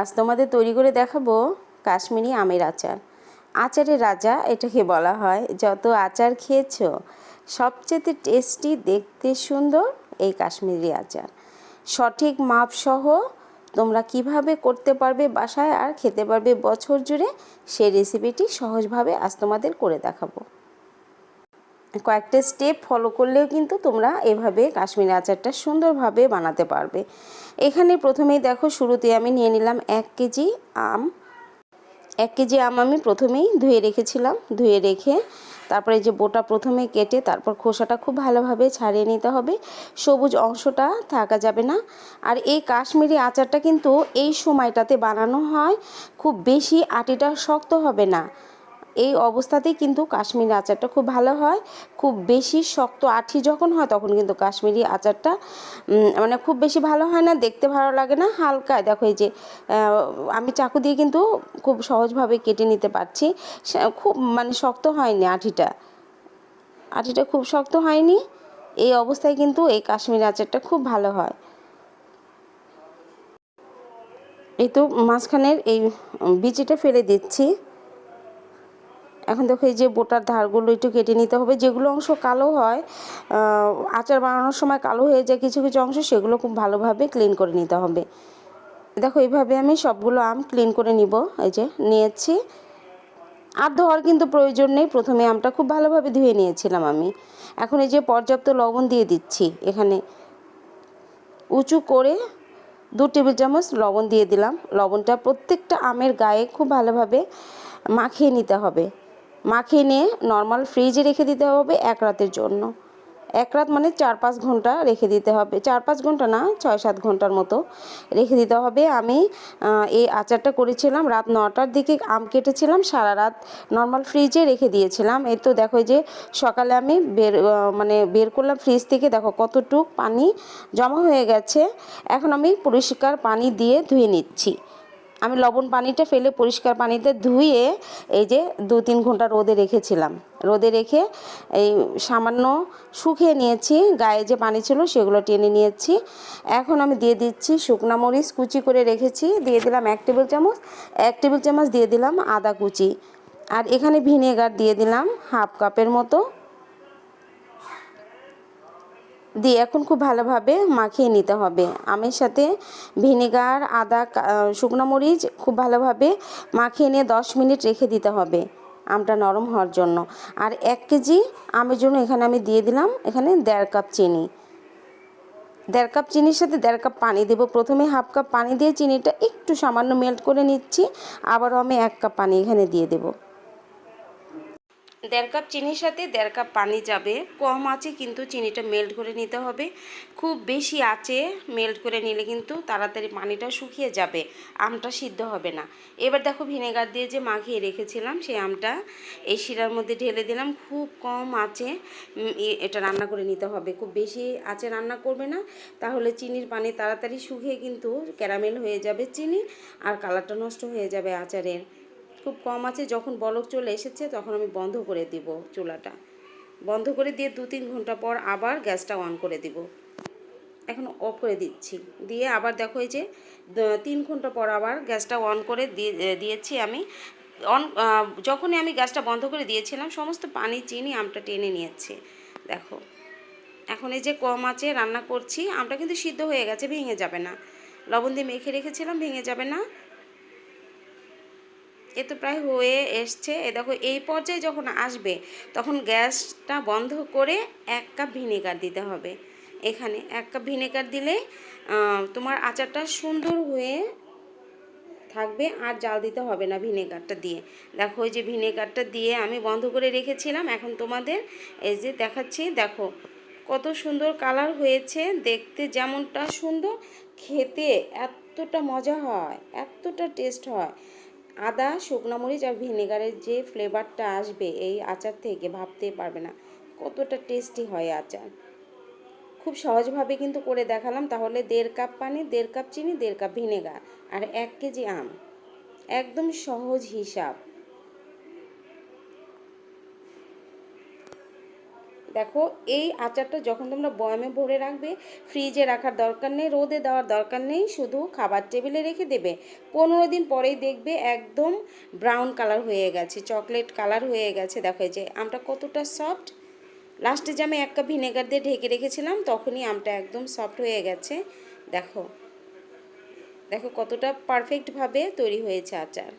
আজ তোমাদের তৈরি করে দেখাবো কাশ্মীরি আমের আচার। আচারের রাজা এটাকে বলা হয়, যত আচার খেয়েছো, সবচেয়ে টেস্টি দেখতে সুন্দর এই কাশ্মীরি আচার। সঠিক মাপ সহ তোমরা কীভাবে করতে পারবে বাসায় আর খেতে পারবে বছর জুড়ে সেই রেসিপিটি সহজভাবে আজ তোমাদের করে দেখাবো। কয়েকটা স্টেপ ফলো করলেও কিন্তু তোমরা এভাবে কাশ্মীরি আচারটা সুন্দরভাবে বানাতে পারবে। এখানে প্রথমেই দেখো শুরুতে আমি নিয়ে নিলাম এক কেজি আম। এক কেজি আম আমি প্রথমেই ধুয়ে রেখেছিলাম, ধুয়ে রেখে তারপরে যে বোটা প্রথমে কেটে তারপর খোসাটা খুব ভালোভাবে ছাড়িয়ে নিতে হবে। সবুজ অংশটা থাকা যাবে না। আর এই কাশ্মীরি আচারটা কিন্তু এই সময়টাতে বানানো হয়, খুব বেশি আটিটা শক্ত হবে না। এই অবস্থাতেই কিন্তু কাশ্মীরি আচারটা খুব ভালো হয়। খুব বেশি শক্ত আঠি যখন হয় তখন কিন্তু কাশ্মীরি আচারটা মানে খুব বেশি ভালো হয় না, দেখতে ভালো লাগে না হালকায় দেখো এই যে আমি চাকু দিয়ে কিন্তু খুব সহজভাবে কেটে নিতে পারছি। খুব মানে শক্ত হয়নি আঠিটা। আঠিটা খুব শক্ত হয়নি। এই অবস্থায় কিন্তু এই কাশ্মীরি আচারটা খুব ভালো হয়। এই তো মাঝখানের এই বিচিটা ফেলে দিচ্ছি। এখন দেখো এই যে বোটার ধারগুলো একটু কেটে নিতে হবে, যেগুলো অংশ কালো হয় আচার বানানোর সময় কালো হয়ে যায় কিছু কিছু অংশ, সেগুলো খুব ভালোভাবে ক্লিন করে নিতে হবে। দেখো এইভাবে আমি সবগুলো আম ক্লিন করে নিব, এই যে নিয়েছি। আর ধোয়ার কিন্তু প্রয়োজন নেই, প্রথমে আমটা খুব ভালোভাবে ধুয়ে নিয়েছিলাম আমি। এখন এই যে পর্যাপ্ত লবণ দিয়ে দিচ্ছি, এখানে উঁচু করে দু টেবিল চামচ লবণ দিয়ে দিলাম। লবণটা প্রত্যেকটা আমের গায়ে খুব ভালোভাবে মাখিয়ে নিতে হবে। মাখিয়ে নিয়ে নর্মাল ফ্রিজে রেখে দিতে হবে এক রাতের জন্য। এক রাত মানে চার পাঁচ ঘণ্টা রেখে দিতে হবে। চার পাঁচ ঘণ্টা না, ছয় সাত ঘণ্টার মতো রেখে দিতে হবে। আমি এই আচারটা করেছিলাম রাত নটার দিকে আম কেটেছিলাম, সারা রাত নর্মাল ফ্রিজে রেখে দিয়েছিলাম। এই তো দেখো যে সকালে আমি বের মানে বের করলাম ফ্রিজ থেকে, দেখো কতটুক পানি জমা হয়ে গেছে। এখন আমি পরিষ্কার পানি দিয়ে ধুয়ে নিচ্ছি। আমি লবণ পানিটা ফেলে পরিষ্কার পানিতে ধুয়ে এই যে দু তিন ঘণ্টা রোদে রেখেছিলাম। রোদে রেখে এই সামান্য শুকিয়ে নিয়েছি, গায়ে যে পানি ছিল সেগুলো টেনে নিয়েছি। এখন আমি দিয়ে দিচ্ছি শুকনা মরিচ কুচি করে রেখেছি, দিয়ে দিলাম এক টেবিল চামচ, এক টেবিল চামচ দিয়ে দিলাম আদা কুচি। আর এখানে ভিনেগার দিয়ে দিলাম হাফ কাপের মতো। দিয়ে এখন খুব ভালোভাবে মাখিয়ে নিতে হবে। আমের সাথে ভিনেগার, আদা শুকনো মরিচ খুব ভালোভাবে মাখিয়ে নিয়ে দশ মিনিট রেখে দিতে হবে আমটা নরম হওয়ার জন্য। আর এক কেজি আমের জন্য এখানে আমি দিয়ে দিলাম এখানে দেড় কাপ চিনি। দেড় কাপ চিনির সাথে দেড় কাপ পানি দেবো। প্রথমে হাফ কাপ পানি দিয়ে চিনিটা একটু সামান্য মেল্ট করে নিচ্ছি। আবারও আমি এক কাপ পানি এখানে দিয়ে দেবো। দেড় কাপ চিনির সাথে দেড় কাপ পানি যাবে। কম আঁচে কিন্তু চিনিটা মেল্ট করে নিতে হবে। খুব বেশি আঁচে মেল্ট করে নিলে কিন্তু তাড়াতাড়ি পানিটা শুকিয়ে যাবে। আমটা সিদ্ধ হবে না। এবার দেখো ভিনেগার দিয়ে যে মাখিয়ে রেখেছিলাম সেই আমটা এই শিরার মধ্যে ঢেলে দিলাম। খুব কম এ- এটা রান্না করে নিতে হবে। খুব বেশি আঁচে রান্না করবে না। তাহলে চিনির পানি তাড়াতাড়ি শুকিয়ে কিন্তু ক্যারামেল হয়ে যাবে চিনি আর কালারটা নষ্ট হয়ে যাবে আচারের। খুব কম আছে, যখন বলক চলে এসেছে তখন আমি বন্ধ করে দিব চুলাটা। বন্ধ করে দিয়ে দু তিন ঘণ্টা পর আবার গ্যাসটা অন করে দিব। এখন অফ করে দিচ্ছি। দিয়ে আবার দেখো এই যে তিন ঘণ্টা পর আবার গ্যাসটা অন করে দিয়ে, দিয়েছি আমি। অন যখনই আমি গ্যাসটা বন্ধ করে দিয়েছিলাম, সমস্ত পানি, চিনি, আমটা টেনে নিয়েছে। দেখো, এখন এই যে কম আছে, রান্না করছি, আমটা কিন্তু সিদ্ধ হয়ে গেছে, ভেঙে যাবে না। লবণ দিয়ে মেখে রেখেছিলাম, ভেঙে যাবে না। এ তো প্রায় হয়ে এসছে। এ দেখো, এই পর্যায়ে যখন আসবে, তখন গ্যাসটা বন্ধ করে এক কাপ ভিনেগার দিতে হবে। এখানে এক কাপ ভিনেগার দিলে তোমার আচারটা সুন্দর হয়ে থাকবে, আর জাল দিতে হবে না ভিনেগারটা দিয়ে। দেখো ওই যে ভিনেগারটা দিয়ে আমি বন্ধ করে রেখেছিলাম, এখন তোমাদের এই যে দেখাচ্ছি। দেখো, কত সুন্দর কালার হয়েছে, দেখতে যেমনটা সুন্দর, খেতে এতটা মজা হয়, এতটা টেস্ট হয়। আদা, শুকনো মরিচ আর ভিনেগারের যে ফ্লেভারটা আসবে এই আচার থেকে ভাবতে পারবে না। কতটা টেস্টি হয় আচার। খুব সহজভাবে কিন্তু করে দেখালাম। তাহলে দেড় কাপ পানি, দেড় কাপ চিনি, দেড় কাপ ভিনেগার আর এক কেজি আম। একদম সহজ হিসাব। দেখো, এই আচারটা যখন তোমরা বয়ামে ভরে রাখবে ফ্রিজে রাখার দরকার নেই, রোদে দেওয়ার দরকার নেই, শুধু খাবার টেবিলে রেখে দেবে। পনেরো দিন পরেই দেখবে একদম ব্রাউন কালার হয়ে গেছে চকলেট কালার হয়ে গেছে। দেখো যে, আমটা কতটা সফট লাস্টে যে আমি এক কাপ ভিনেগার দিয়ে ঢেকে রেখেছিলাম, তখনই আমটা একদম সফট হয়ে গেছে। দেখো দেখো কতটা পারফেক্টভাবে তৈরি হয়েছে আচার।